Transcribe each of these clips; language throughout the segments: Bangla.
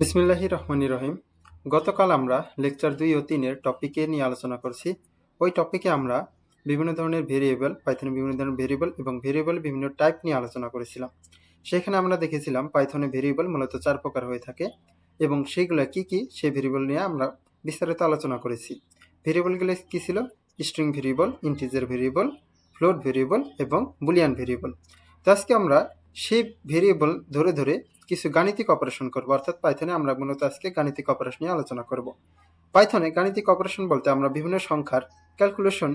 বিসমিল্লাহি রহমানি রহিম। গতকাল আমরা লেকচার দুই ও তিনের টপিকে নিয়ে আলোচনা করছি। ওই টপিকে আমরা বিভিন্ন ধরনের ভেরিয়েবল পাইথনে বিভিন্ন ধরনের ভেরিয়েবল এবং ভেরিয়েবল বিভিন্ন টাইপ নিয়ে আলোচনা করেছিলাম। সেখানে আমরা দেখেছিলাম পাইথনে ভেরিয়েবল মূলত চার প্রকার হয়ে থাকে এবং সেইগুলো কি কি সেই ভেরিয়েবল নিয়ে আমরা বিস্তারিত আলোচনা করেছি। ভেরিয়েবলগুলো কি ছিল? String variable integer variable float variable এবং বুলিয়ান ভেরিয়েবল তো আজকে আমরা সেই ভেরিয়েবল ধরে ধরে কিছু গাণিতিক অপারেশন করব। অর্থাৎ পাইথনে আমরা মূলত আজকে গাণিতিক অপারেশন নিয়ে আলোচনা করব। পাইথনে গাণিতিক অপারেশন বলতে আমরা বিভিন্ন সংখ্যার ক্যালকুলেশন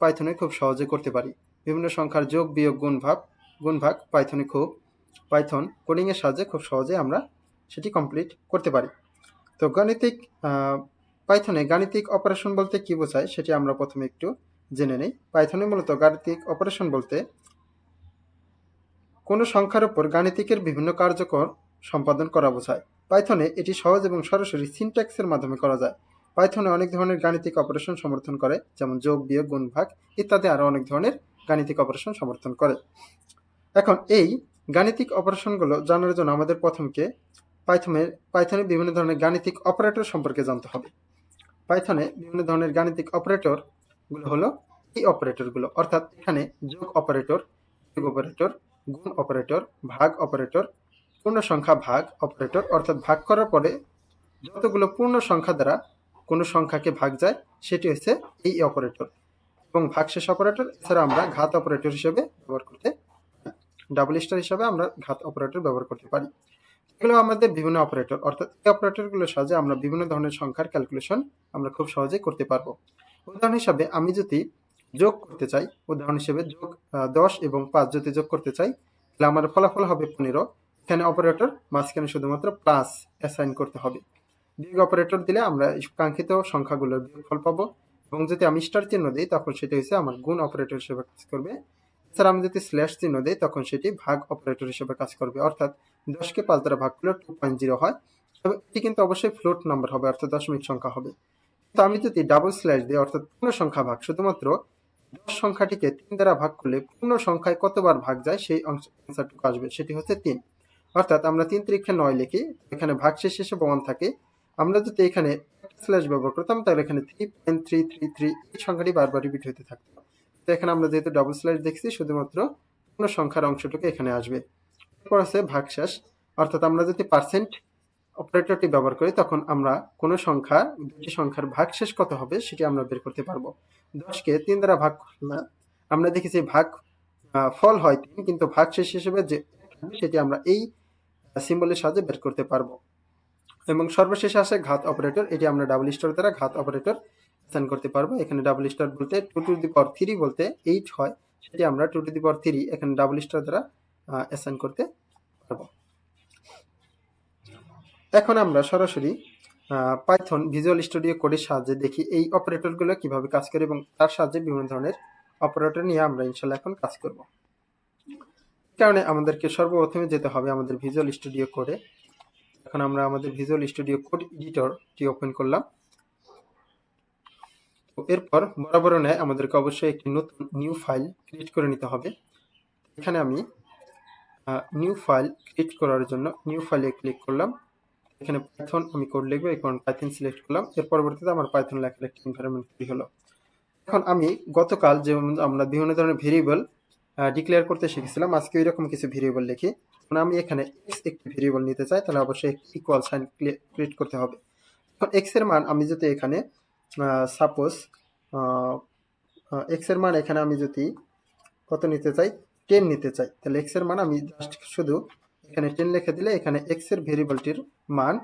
পাইথনে খুব সহজে করতে পারি। বিভিন্ন সংখ্যার যোগ, বিয়োগ, গুণ, ভাগ গুণ, ভাগ পাইথনে খুব পাইথন কোডিংয়ের সাহায্যে খুব সহজে আমরা সেটি কমপ্লিট করতে পারি। তো গাণিতিক পাইথনে গাণিতিক অপারেশন বলতে কি বোঝায় সেটি আমরা প্রথমে একটু জেনে নেই। পাইথনে মূলত গাণিতিক অপারেশন বলতে কোনো সংখ্যার উপর গাণিতিকের বিভিন্ন কার্যকর সম্পাদন করা বোঝায়। পাইথনে এটি সহজ এবং সরাসরি সিনট্যাক্সের মাধ্যমে করা যায়। পাইথনে অনেক ধরনের গাণিতিক অপারেশন সমর্থন করে, যেমন যোগ, বিয়োগ গুণ ভাগ ইত্যাদি আরও অনেক ধরনের গাণিতিক অপারেশন সমর্থন করে। এখন এই গাণিতিক অপারেশনগুলো জানার জন্য আমাদের প্রথমকে পাইথনে পাইথনে বিভিন্ন ধরনের গাণিতিক অপারেটর সম্পর্কে জানতে হবে। পাইথনে বিভিন্ন ধরনের গাণিতিক অপারেটরগুলো হলো এই অপারেটরগুলো। অর্থাৎ এখানে যোগ অপারেটর, বিয়োগ অপারেটর গুণ অপারেটর ভাগ অপারেটর পূর্ণ সংখ্যা ভাগ অপারেটর অর্থাৎ ভাগ করার পরে যতগুলো পূর্ণ সংখ্যা দ্বারা কোনো সংখ্যাকে ভাগ যায়, সেটি হচ্ছে এই অপারেটর এবং ভাগশেষ অপারেটর এছাড়া আমরা ঘাত অপারেটর হিসেবে ব্যবহার করতে ডাবল স্টার হিসাবে আমরা ঘাত অপারেটর ব্যবহার করতে পারি। এগুলো আমাদের বিভিন্ন অপারেটর অর্থাৎ এই অপারেটরগুলোর সাহায্যে আমরা বিভিন্ন ধরনের সংখ্যার ক্যালকুলেশন আমরা খুব সহজেই করতে পারব। উদাহরণ হিসাবে আমি যদি যোগ করতে চাই, উদাহরণ হিসেবে যোগ দশ এবং পাঁচ যদি যোগ করতে চাই, তাহলে আমার ফলাফল হবে পনেরো। এখানে অপারেটর মাঝখানে শুধুমাত্র প্লাস অ্যাসাইন করতে হবে। বিয়োগ অপারেটর দিলে আমরা কাঙ্ক্ষিত সংখ্যাগুলোর বিয়োগফল পাবো এবং যদি আমি স্টার চিহ্ন দিই, তখন সেটি হচ্ছে আমার গুণ অপারেটর হিসেবে কাজ করবে। এছাড়া আমি যদি স্ল্যাশ চিহ্ন দিই, তখন সেটি ভাগ অপারেটর হিসেবে কাজ করবে। অর্থাৎ দশকে পাঁচ দ্বারা ভাগ করলে টু পয়েন্ট জিরো হয়। তবে এটি কিন্তু অবশ্যই ফ্লোট নাম্বার হবে, অর্থাৎ দশমিক সংখ্যা হবে। তো আমি যদি ডাবল স্ল্যাশ দিই, অর্থাৎ পূর্ণ সংখ্যা ভাগ, শুধুমাত্র দশ সংখ্যাটিকে তিন দ্বারা ভাগ করলে পূর্ণ সংখ্যায় কতবার ভাগ যায় সেই অংশ অ্যান্সারটুকু আসবে, সেটি হচ্ছে তিন। অর্থাৎ আমরা তিন তিরিক্ষে নয় লিখি, এখানে ভাগ শেষ শেষে ওয়ান থাকে। আমরা যদি এখানে স্ল্যাশ ব্যবহার করতাম, তাহলে এখানে three point three three three এই সংখ্যাটি বারবার রিপিট হতে থাকতো। তো এখানে আমরা যেহেতু ডাবল স্ল্যাশ দেখছি, শুধুমাত্র পূর্ণ সংখ্যার অংশটুকু এখানে আসবে। এরপর আছে ভাগশেষ অর্থাৎ আমরা যদি পার্সেন্ট অপারেটরটি ব্যবহার করি তখন আমরা কোনো সংখ্যা, দুটি সংখ্যার ভাগশেষ কত হবে সেটি আমরা বের করতে পারব। দশকে তিন দ্বারা ভাগ করলে আমরা দেখেছি ভাগ ফল হয় তিন, কিন্তু ভাগশেষ হিসেবে যে সেটি আমরা এই সিম্বলের সাহায্যে বের করতে পারব। এবং সর্বশেষে আসে ঘাত অপারেটর, এটি আমরা ডাবল স্টার দ্বারা ঘাত অপারেটর স্থান করতে পারব। এখানে ডাবল স্টার বলতে two to the power three বলতে এইট হয়, সেটি আমরা two to the power three এখানে ডাবল স্টার দ্বারা অ্যাসাইন করতে পারব। এখন আমরা সরাসরি পাইথন ভিজুয়াল স্টুডিও কোডের সাহায্যে দেখি এই অপারেটরগুলো কীভাবে কাজ করে এবং তার সাহায্যে বিভিন্ন ধরনের অপারেটর নিয়ে আমরা ইনশাল্লাহ এখন কাজ করব। কারণে আমাদেরকে সর্বপ্রথমে যেতে হবে আমাদের ভিজুয়াল স্টুডিও কোডে এখন আমরা আমাদের ভিজুয়াল স্টুডিও কোড এডিটরটি ওপেন করলাম। তো এরপর বরাবর নেয় আমাদেরকে অবশ্যই একটি নতুন নিউ ফাইল ক্রিয়েট করে নিতে হবে। এখানে আমি নিউ ফাইল ক্রিয়েট করার জন্য নিউ ফাইলে ক্লিক করলাম। এখানে পাইথন আমি কোড লিখব এখন পাইথন সিলেক্ট করলাম। এর পরবর্তীতে আমার পাইথন লেখার একটি এনভায়রনমেন্ট তৈরি হলো। এখন আমি গতকাল যেমন আমরা বিভিন্ন ধরনের ভেরিয়েবল ডিক্লেয়ার করতে শিখেছিলাম, আজকে এরকম কিছু ভেরিয়েবল লিখি। এখন আমি এখানে এক্স একটি ভেরিয়েবল নিতে চাই, তাহলে অবশ্যই ইকুয়াল সাইন ক্রিয়েট করতে হবে। এখন এক্সের মান আমি যদি এখানে সাপোজ এক্সের মান এখানে আমি যদি কত নিতে চাই? টেন নিতে চাই। তাহলে এক্সের মান আমি জাস্ট শুধু এখানে টেন লিখে দিলে এখানে এক্সের ভেরিয়েবলটির মান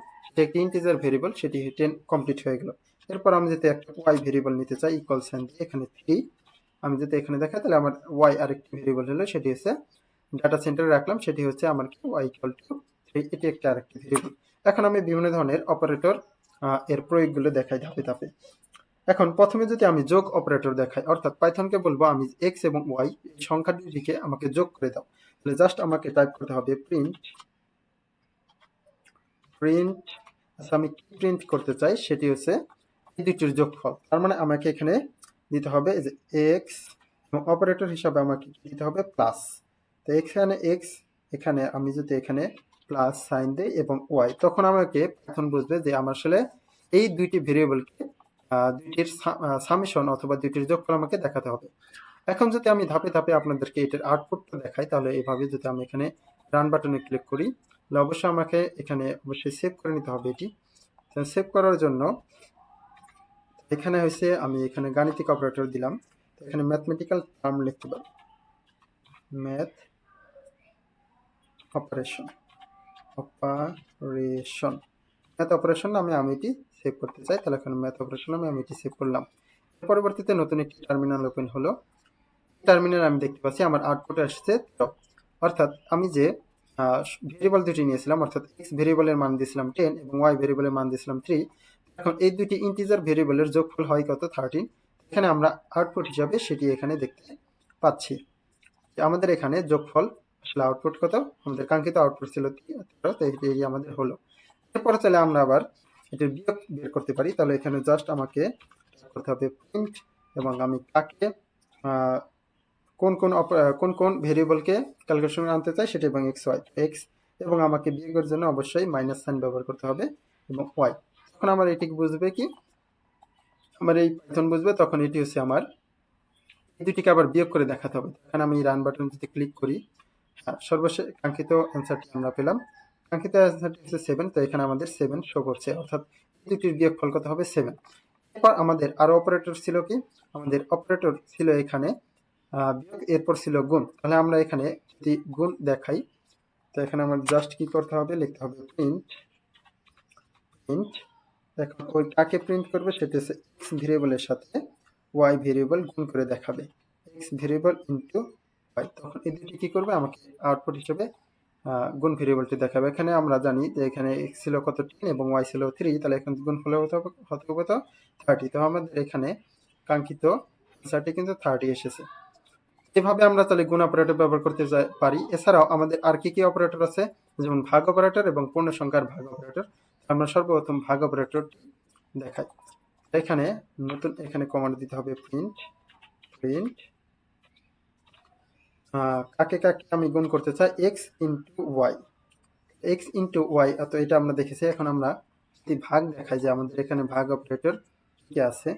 একটি ইন্টিজার ভেরিয়েবল, সেটি টেন কমপ্লিট হয়ে গেল। এরপর আমি যদি একটা ওয়াই ভেরিয়েবল নিতে চাই ইকুয়াল সাইন দিয়ে এখানে থ্রি আমি যদি এখানে দেখাই, তাহলে আমার ওয়াই আরেকটি ভেরিয়েবল হলো, সেটি হচ্ছে ডাটা সেন্টারে রাখলাম, সেটি হচ্ছে আমার কি? ওয়াই ইকুয়াল টু থ্রি এটি একটা আরেকটি ভেরিয়েবল। এখন আমি বিভিন্ন ধরনের অপারেটর এর প্রয়োগগুলো দেখাই ধাপে ধাপে। এখন প্রথমে যদি আমি যোগ অপারেটর দেখাই, অর্থাৎ পাইথনকে বলব, আমি এক্স এবং ওয়াই সংখ্যা দুটিকে আমাকে যোগ করে দাও। তাহলে জাস্ট আমাকে টাইপ করতে হবে প্রিন্ট প্রিন্ট আচ্ছা আমি প্রিন্ট করতে চাই, সেটি হচ্ছে এই দুটির যোগফল। তার মানে আমাকে এখানে দিতে হবে যে এক্স এবং অপারেটর হিসাবে আমাকে দিতে হবে প্লাস তো এখানে এক্স এখানে আমি যদি এখানে প্লাস সাইন দেই এবং ওয়াই তখন আমাকে এখন বুঝবে যে আমার আসলে এই দুইটি ভেরিয়েবলকে দুইটির সামেশন অথবা দুইটির যোগফল আমাকে দেখাতে হবে। এখন যদি আমি ধাপে ধাপে আপনাদেরকে এটার আউটপুটটা দেখাই, তাহলে এইভাবে যদি আমি এখানে রান বাটনে ক্লিক করি, তাহলে অবশ্যই আমাকে এখানে অবশ্যই সেভ করে নিতে হবে এটি। সেভ করার জন্য এখানে হয়েছে, আমি এখানে গাণিতিক অপারেটর দিলাম। এখানে ম্যাথমেটিক্যাল টার্ম লিখতে পারি। Math operation operation math operation আমি আমি এটি সেভ করতে চাই। তাহলে এখানে ম্যাথ অপারেশন আমি আমি এটি সেভ করলাম। পরবর্তীতে নতুন একটি টার্মিনাল ওপেন হলো। টার্মিনাল আমি দেখতে পাচ্ছি, আমার আউটপুটে আসছে অর্থাৎ আমি যে ভেরিয়েবল দুটি নিয়েছিলাম, অর্থাৎ এক্স ভেরিয়েবলের মান দিয়েছিলাম টেন এবং ওয়াই ভেরিয়েবলের মান দিয়েছিলাম থ্রি এখন এই দুটি ইন্টিজার ভেরিয়েবলের যোগফল হয় কত? থার্টিন এখানে আমরা আউটপুট হিসাবে সেটি এখানে দেখতে পাচ্ছি। আমাদের এখানে যোগফল, আসলে আউটপুট কত? আমাদের কাঙ্ক্ষিত আউটপুট ছিল এটি আমাদের হলো। এরপরে তাহলে আমরা আবার এটির বিয়োগ বের করতে পারি। তাহলে এখানে জাস্ট আমাকে করতে হবে প্রিন্ট এবং আমি কাকে কোন কোন কোন কোন ভেরিয়েবলকে ক্যালকুলেশন আনতে চাই সেটা এবং এক্স ওয়াই এক্স এবং আমাকে বিয়োগের জন্য অবশ্যই মাইনাস সাইন ব্যবহার করতে হবে এবং ওয়াই তখন আমার এটি বুঝবে কি? আমার এই পাইথন বুঝবে, তখন এটি হচ্ছে আমার এই দুটিকে আবার বিয়োগ করে দেখাতে হবে। এখানে আমি রান বাটন যদি ক্লিক করি হ্যাঁ সর্বশেষ কাঙ্ক্ষিত অ্যান্সারটি আমরা পেলাম। কাঙ্ক্ষিত অ্যান্সারটি হচ্ছে সেভেন তো এখানে আমাদের সেভেন শো করছে, অর্থাৎ এই দুটির বিয়োগ ফল কত হবে সেভেন এরপর আমাদের আরও অপারেটর ছিল কি? আমাদের অপারেটর ছিল এখানে বিয়োগ এরপর ছিল গুণ। তাহলে আমরা এখানে যদি গুণ দেখাই, তো এখানে আমার জাস্ট কি করতে হবে? লিখতে হবে প্রিন্ট প্রিন্ট এখন ওই কাকে প্রিন্ট করবে? সেটা হচ্ছে এক্স ভেরিয়েবলের সাথে ওয়াই ভেরিয়েবল গুণ করে দেখাবে। এক্স ভেরিয়েবল ইন্টু ওয়াই তখন এই দুটি কী করবে? আমাকে আউটপুট হিসেবে গুণ ভেরিয়েবলটি দেখাবে। এখানে আমরা জানি যে এখানে এক্স ছিল কত টেন এবং ওয়াই ছিল থ্রি তাহলে এখানে গুণ ফলে হতে হবে তো থার্টি তো আমাদের এখানে কাঙ্ক্ষিত অ্যান্সারটি কিন্তু থার্টি এসেছে। এভাবে আমরা তাহলে গুণ অপারেটর ব্যবহার করতে পারি। এছাড়াও আমাদের আর কি কি অপারেটর আছে? যেমন ভাগ অপারেটর এবং পূর্ণ সংখ্যার ভাগ অপারেটর। আমরা সর্বপ্রথম ভাগ অপারেটর দেখাই। এখানে নতুন, এখানে কমান্ড দিতে হবে প্রিন্ট প্রিন্ট কাকে কাকে আমি গুণ করতে চাই? X into Y X into Y অত এটা আমরা দেখেছি। এখন আমরা যদি ভাগ দেখাই যে আমাদের এখানে ভাগ অপারেটর কি আছে।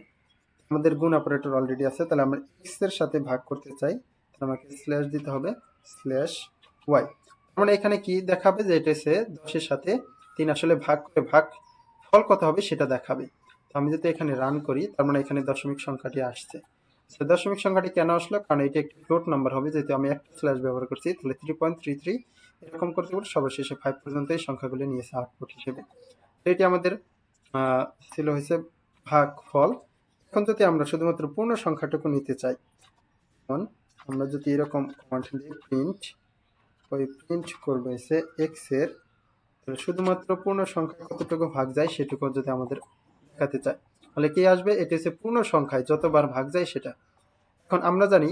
আমাদের গুণ অপারেটর অলরেডি আছে, তাহলে আমরা এক্সের সাথে ভাগ করতে চাই, তাহলে আমাকে স্ল্যাশ দিতে হবে স্ল্যাশ ওয়াই মানে এখানে কি দেখাবে যে এটা হচ্ছে দশের সাথে তিন আসলে ভাগ করে ভাগ, ফল কত হবে সেটা দেখাবে। তো আমি যদি এখানে রান করি, তার মানে এখানে দশমিক সংখ্যাটি আসছে। তো দশমিক সংখ্যাটি কেন আসলো? কারণ এটি একটি ফ্লোট নাম্বার হবে, যেহেতু আমি একটা স্ল্যাশ ব্যবহার করছি, তাহলে থ্রি পয়েন্ট থ্রি থ্রি এরকম করতে পারি সর্বশেষে ফাইভ পর্যন্ত এই সংখ্যাগুলি নিয়েছে আউটপুট হিসেবে। এটি আমাদের ছিল হয়েছে ভাগ, ফল। এখন যদি আমরা শুধুমাত্র পূর্ণ সংখ্যাটুকু নিতে চাই তখন আমরা যদি এরকম কমান্ড দিই প্রিন্ট ওই প্রিন্ট করব, এসে এক্সের, তাহলে শুধুমাত্র পূর্ণ সংখ্যা কতটুকু ভাগ যায় সেটুকু যদি আমাদের দেখাতে চাই, তাহলে কি আসবে? এটি হচ্ছে পূর্ণ সংখ্যায় যতবার ভাগ যায় সেটা। এখন আমরা জানি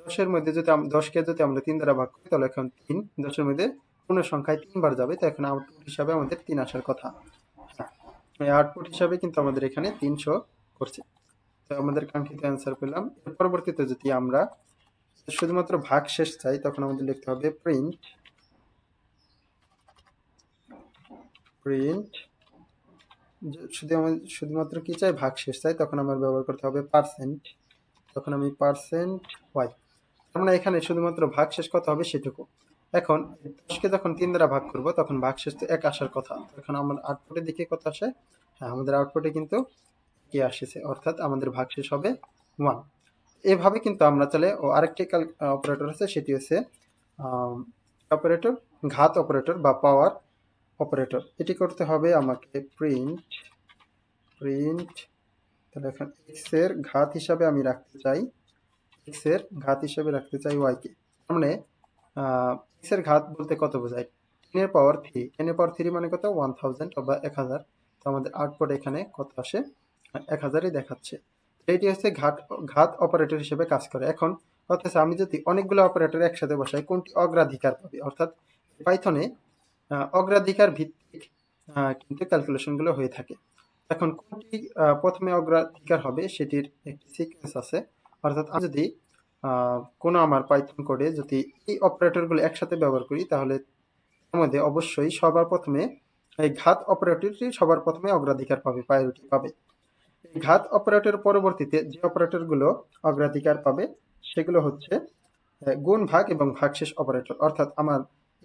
দশের মধ্যে যদি দশকে যদি আমরা তিন দ্বারা ভাগ করি, তাহলে এখন তিন, দশের মধ্যে পূর্ণ সংখ্যায় তিনবার যাবে, তো এখন আউটপুট হিসাবে আমাদের তিন আসার কথা। আউটপুট হিসাবে কিন্তু আমাদের এখানে তিনশো করছে। তো আমাদের কাঙ্ক্ষিত অ্যান্সার পেলাম। এর পরবর্তীতে যদি আমরা শুধুমাত্র ভাগ শেষ চাই, তখন আমাদের লিখতে হবে প্রিন্ট প্রিন্ট শুধু আমার শুধুমাত্র কি চাই? ভাগ শেষ চাই, তখন আমার ব্যবহার করতে হবে পার্সেন্ট তখন আমি পার্সেন্ট ওয়াই আমরা এখানে শুধুমাত্র ভাগ শেষ কত হবে সেটুকু। এখন, দশকে যখন তিন দ্বারা ভাগ করব, তখন ভাগ শেষ তো এক আসার কথা। এখন আমার আউটপুটের দিকে কত আসে? হ্যাঁ আমাদের আউটপুটে কিন্তু কে আসেছে? অর্থাৎ আমাদের ভাগ শেষ হবে ওয়ান এভাবে কিন্তু আমরা চলে ও আরেকটি অপারেটর আছে, সেটি হচ্ছে অপারেটর ঘাত অপারেটর বা পাওয়ার অপারেটর এটি করতে হবে আমাকে প্রিন্ট প্রিন্ট তাহলে এখন এক্সের ঘাত হিসাবে আমি রাখতে চাই এক্সের ঘাত হিসাবে রাখতে চাই ওয়াইকে মানে এক্সের ঘাত বলতে কত বোঝায়? টেন এর পাওয়ার থ্রি টেন এর পাওয়ার থ্রি মানে কত? ওয়ান থাউজেন্ড বা এক হাজার। তো আমাদের আউটপুট এখানে কত আসে? এক হাজারই দেখাচ্ছে। এটি হচ্ছে ঘাট, ঘাত অপারেটর হিসেবে কাজ করে। এখন অর্থাৎ আমি যদি অনেকগুলো অপারেটর একসাথে বসাই, কোনটি অগ্রাধিকার পাবে? অর্থাৎ পাইথনে অগ্রাধিকার ভিত্তিক কিন্তু ক্যালকুলেশনগুলো হয়ে থাকে। এখন কোনটি প্রথমে অগ্রাধিকার হবে সেটির একটি সিকোয়েন্স আছে। অর্থাৎ আমি যদি কোনো আমার পাইথন কোডে যদি এই অপারেটরগুলো একসাথে ব্যবহার করি, তাহলে তার মধ্যে অবশ্যই সবার প্রথমে এই ঘাত অপারেটরটি সবার প্রথমে অগ্রাধিকার পাবে প্রায়োরিটি পাবে। ঘাত অপারেটর পরবর্তীতে যে অপারেটরগুলো অগ্রাধিকার পাবে, সেগুলো হচ্ছে গুণ ভাগ এবং ভাগশেষ অপারেটর। অর্থাৎ আমার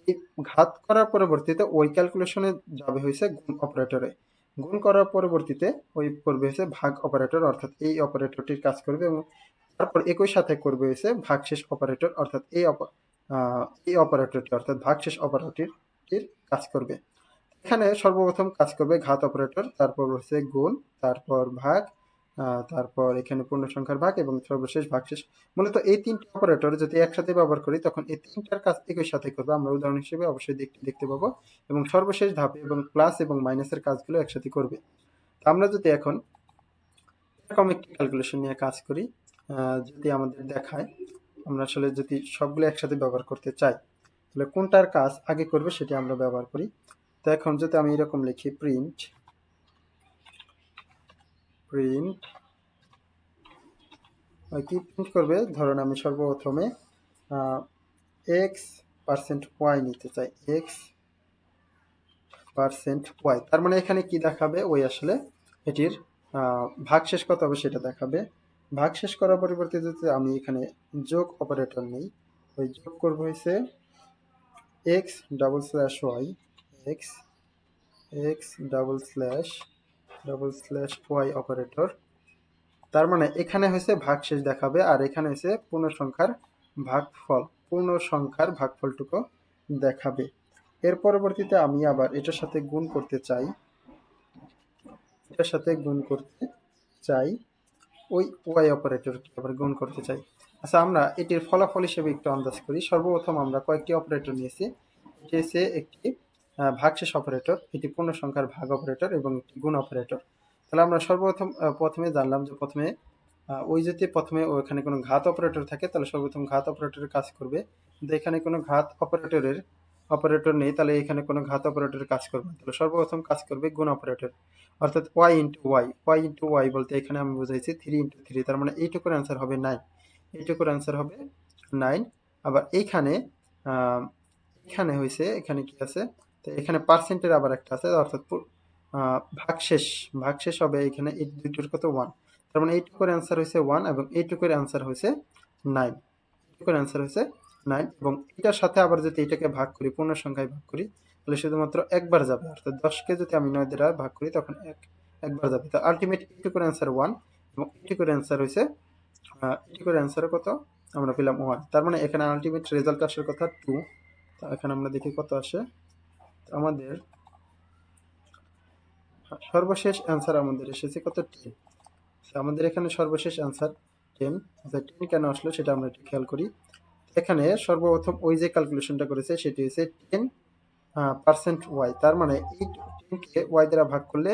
এই ঘাত করার পরবর্তীতে ওই ক্যালকুলেশনে যাবে হয়েছে গুণ অপারেটরে। গুণ করার পরবর্তীতে ওই করবে হয়েছে ভাগ অপারেটর, অর্থাৎ এই অপারেটরটির কাজ করবে এবং তারপর একই সাথে করবে হয়েছে ভাগশেষ অপারেটর, অর্থাৎ এই এই অপারেটরটি, অর্থাৎ ভাগশেষ অপারেটরটির কাজ করবে। এখানে সর্বপ্রথম কাজ করবে ঘাত অপারেটর, তারপর হচ্ছে গুণ, তারপর ভাগ তারপর এখানে পূর্ণ সংখ্যার ভাগ এবং সর্বশেষ ভাগশেষ। মূলত এই তিনটি অপারেটর যদি একসাথে ব্যবহার করি, তখন এই তিনটার কাজ একই সাথে করবে। আমরা উদাহরণ হিসেবে অবশ্যই দেখতে দেখতে পাবো। এবং সর্বশেষ ধাপে এবং প্লাস এবং মাইনাসের কাজগুলো একসাথে করবে। আমরা যদি এখন এরকম একটি ক্যালকুলেশন নিয়ে কাজ করি যদি আমাদের দেখায়, আমরা আসলে যদি সবগুলো একসাথে ব্যবহার করতে চাই, তাহলে কোনটার কাজ আগে করবে সেটি আমরা ব্যবহার করি। তো এখন যদি আমি এরকম লিখি প্রিন্ট প্রিন্ট কি প্রিন্ট করবে? ধরুন আমি সর্বপ্রথমে এক্স পার্সেন্ট ওয়াই নিতে চাই। এক্স পার্সেন্ট ওয়াই তার মানে এখানে কি দেখাবে? ওই আসলে এটির আহ, ভাগশেষ কত হবে সেটা দেখাবে। ভাগশেষ করার পরিবর্তে যদি আমি এখানে যোগ অপারেটর নেই ওই যোগ করব হয়েছে X double slash Y X X double slash double slash Y operator তার মানে এখানে হয়েছে ভাগশেষ দেখাবে আর এখানে হয়েছে পূর্ণ সংখ্যার ভাগফল। পূর্ণ সংখ্যার ভাগফলটুকু দেখাবে। এর পরবর্তীতে আমি আবার এটার সাথে গুণ করতে চাই। এটার সাথে গুণ করতে চাই। ওই ওয়াই অপারেটরকে আবার গুণ করতে চাই। আচ্ছা আমরা এটির ফলাফল হিসেবে একটু আন্দাজ করি। সর্বপ্রথম আমরা কয়েকটি অপারেটর নিয়েছি। এটি একটি ভাগশেষ অপারেটর এটি পূর্ণ সংখ্যার ভাগ অপারেটর এবং একটি গুণ অপারেটর তাহলে আমরা সর্বপ্রথম প্রথমে জানলাম যে প্রথমে ওই যদি প্রথমে ওখানে কোনো ঘাত অপারেটর থাকে, তাহলে সর্বপ্রথম ঘাত অপারেটরের কাজ করবে। কিন্তু এখানে কোনো ঘাত অপারেটরের অপারেটর নেই, তাহলে এখানে কোনো ঘাত অপারেটরের কাজ করবে তাহলে সর্বপ্রথম কাজ করবে গুণ অপারেটর অর্থাৎ Y into Y Y into Y বলতে এখানে আমি বুঝাইছি থ্রি ইন্টু থ্রি তার মানে এইটুকুর অ্যান্সার হবে নাইন এইটুকুর অ্যান্সার হবে নাইন আবার এইখানে এখানে হয়েছে এখানে কি আছে? তো এখানে পার্সেন্টের আবার একটা আছে অর্থাৎ ভাগশেষ ভাগশেষ হবে এখানে এই দুইটার কত ওয়ান তার মানে এইটুকুর অ্যান্সার হয়েছে ওয়ান এবং এইটুকুর অ্যান্সার হয়েছে নাইন এইটুকুর অ্যান্সার হয়েছে নাইন এবং এটার সাথে আবার যদি এটাকে ভাগ করি, পূর্ণ সংখ্যায় ভাগ করি, তাহলে শুধুমাত্র একবার যাবে। অর্থাৎ দশকে যদি আমি নয় দ্বারা ভাগ করি, তখন এক, একবার যাবে। তো আলটিমেট এইটুকুর অ্যান্সার ওয়ান এবং এইটুকুর অ্যান্সার হয়েছে এইটুকুর অ্যান্সার কত? আমরা পেলাম ওয়ান তার মানে এখানে আলটিমেট রেজাল্ট আসার কথা টু তো এখানে আমরা দেখি কত আসে? আমাদের সর্বশেষ অ্যান্সার আমাদের এসেছে কত টেন আমাদের এখানে সর্বশেষ অ্যান্সার টেন আচ্ছা টেন কেন আসলো সেটা আমরা একটু খেয়াল করি। এখানে সর্বপ্রথম ওই যে ক্যালকুলেশনটা করেছে, সেটি হচ্ছে টেন পার্সেন্ট ওয়াই তার মানে এই টেনকে ওয়াই দ্বারা ভাগ করলে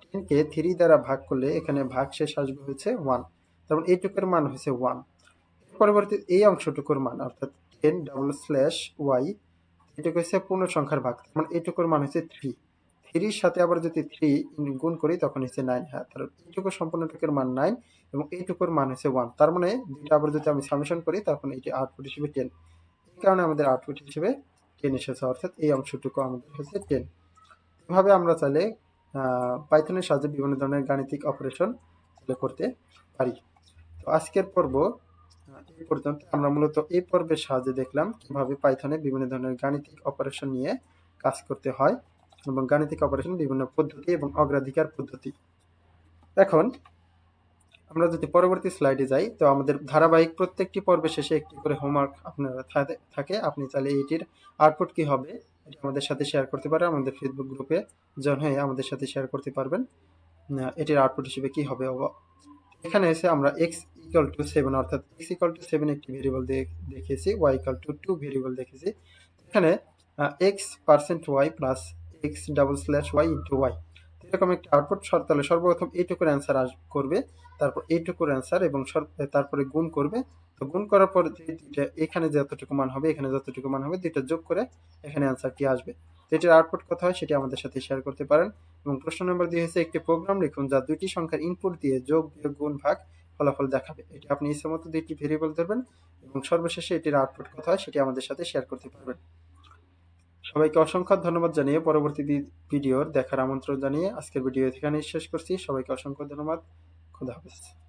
টেনকে থ্রি দ্বারা ভাগ করলে এখানে ভাগ শেষ আসবে হচ্ছে ওয়ান তার মানে এইটুকুর মান হচ্ছে ওয়ান পরবর্তী এই অংশটুকুর মান, অর্থাৎ টেন ডাবল স্ল্যাশ ওয়াই এটুকু হচ্ছে পূর্ণ সংখ্যার ভাগ। মানে এইটুকুর মান হচ্ছে থ্রি থ্রির সাথে আবার যদি থ্রি গুণ করি, তখন হচ্ছে নাইন হ্যাঁ? তার এইটুকু সম্পূর্ণটুকুর মান নাইন এবং এইটুকুর মান হচ্ছে ওয়ান তার মানে দুইটা আবার যদি আমি সামেশন করি, তখন এটি আউটপুট হিসেবে টেন এই কারণে আমাদের আউটপুট হিসেবে টেন এসেছে, অর্থাৎ এই অংশটুকু আমাদের হচ্ছে টেন এভাবে আমরা চাইলে পাইথনের সাহায্যে বিভিন্ন ধরনের গাণিতিক অপারেশন করতে পারি। তো আজকের পর্ব এই পর্যন্ত আমরা মূলত এই পর্বের সাহায্যে দেখলাম কীভাবে পাইথনে বিভিন্ন ধরনের গাণিতিক অপারেশন নিয়ে কাজ করতে হয় এবং গাণিতিক অপারেশন বিভিন্ন পদ্ধতি এবং অগ্রাধিকার পদ্ধতি। এখন আমরা যদি পরবর্তী স্লাইডে যাই, তো আমাদের ধারাবাহিক প্রত্যেকটি পর্বের শেষে একটি করে হোমওয়ার্ক আপনারা থাকে- আপনি চাইলে এটির আউটপুট কি হবে, এটা আমাদের সাথে শেয়ার করতে পারেন, আমাদের ফেসবুক গ্রুপে জয়েন হয়ে আমাদের সাথে শেয়ার করতে পারবেন। এটির আউটপুট হিসেবে কি হবে? এখানে এসে আমরা এক্স ইকাল টু সেভেন অর্থাৎ এক্স ইকাল টু সেভেন একটি ভেরিয়েবল দেখিয়েছি Y equal to two variable দেখেছি। এখানে X percent Y plus X double slash Y into Y এরকম একটা আউটপুট তাহলে সর্বপ্রথম এইটুকুর অ্যান্সার আস, করবে, তারপর এইটুকুর অ্যান্সার এবং তারপরে গুণ করবে। তো গুণ করার পর যে এখানে যতটুকু মান হবে, এখানে যতটুকু মান হবে, দুইটা যোগ করে এখানে অ্যান্সারটি আসবে। এটির আউটপুট কত হয় সেটি আমাদের সাথে শেয়ার করতে পারেন। এবং প্রশ্ন নম্বর দিয়ে হচ্ছে একটি প্রোগ্রাম লিখুন যা দুইটি সংখ্যার ইনপুট দিয়ে যোগ, বিয়োগ, গুণ, ভাগ ফলাফল দেখাবে। এটি আপনি ইচ্ছে মতো দুইটি ভেরিয়েবল ধরবেন এবং সর্বশেষে এটির আউটপুট কত হয় সেটি আমাদের সাথে শেয়ার করতে পারবেন। সবাইকে অসংখ্য ধন্যবাদ জানিয়ে পরবর্তী ভিডিওর দেখার আমন্ত্রণ জানিয়ে আজকের ভিডিও এখানেই শেষ করছি। সবাইকে অসংখ্য ধন্যবাদ। খুদা হাফেজ।